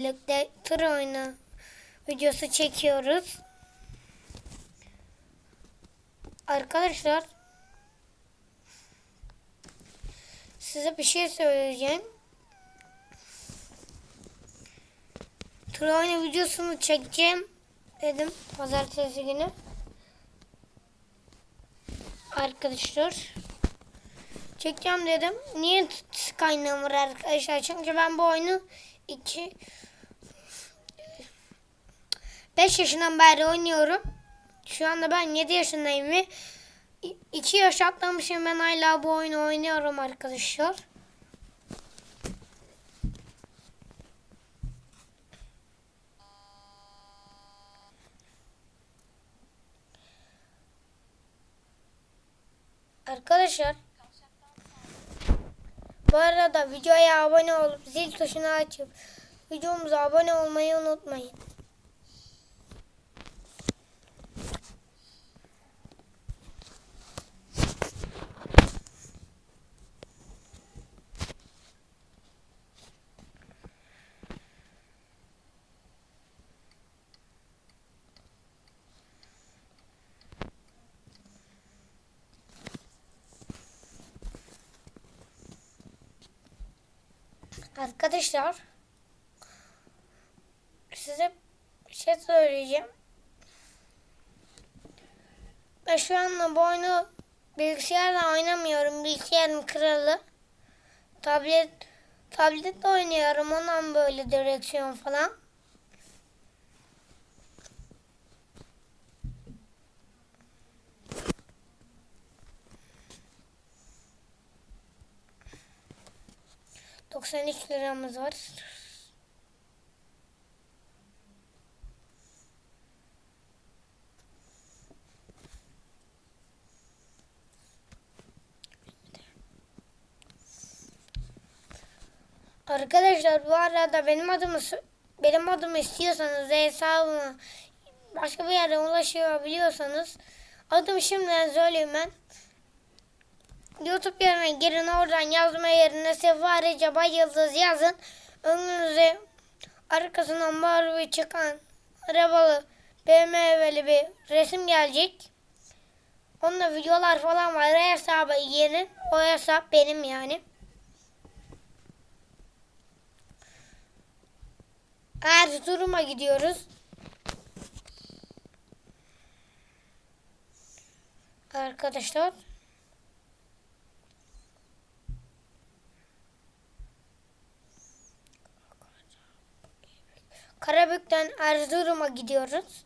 birlikte tur oyunu videosu çekiyoruz. Arkadaşlar size bir şey söyleyeceğim. Tur oyunu videosunu çekeceğim dedim pazartesi günü. Arkadaşlar çekeceğim dedim. Niye Skynumber arkadaşlar? Çünkü ben bu oyunu 2 5 yaşından beri oynuyorum. Şu anda ben 7 yaşındayım ve 2 yaş atlamışım ben hala bu oyunu oynuyorum arkadaşlar. Arkadaşlar bu arada videoya abone olup zil tuşunu açıp videomuza abone olmayı unutmayın. Arkadaşlar size bir şey söyleyeceğim. Ben şu anda bu oyunu bilgisayarla oynamıyorum. Bilgisayarım kralı. Tablet tabletle oynuyorum. Ondan böyle direksiyon falan. Doksan üç liramız var. Arkadaşlar bu arada benim adımı benim adımı istiyorsanız ve hesabıma başka bir yerden ulaşabiliyorsanız adımı şimdiden söyleyeyim ben. YouTube yerine girin oradan yazma yerine Sefa Recep Yıldız yazın. Önünüze arkasından Barbie çıkan arabalı BMW'li bir resim gelecek. Onunla videolar falan var. O hesaba girin. O hesap benim yani. Erzurum'a gidiyoruz. Arkadaşlar. Karabük'ten Erzurum'a gidiyoruz.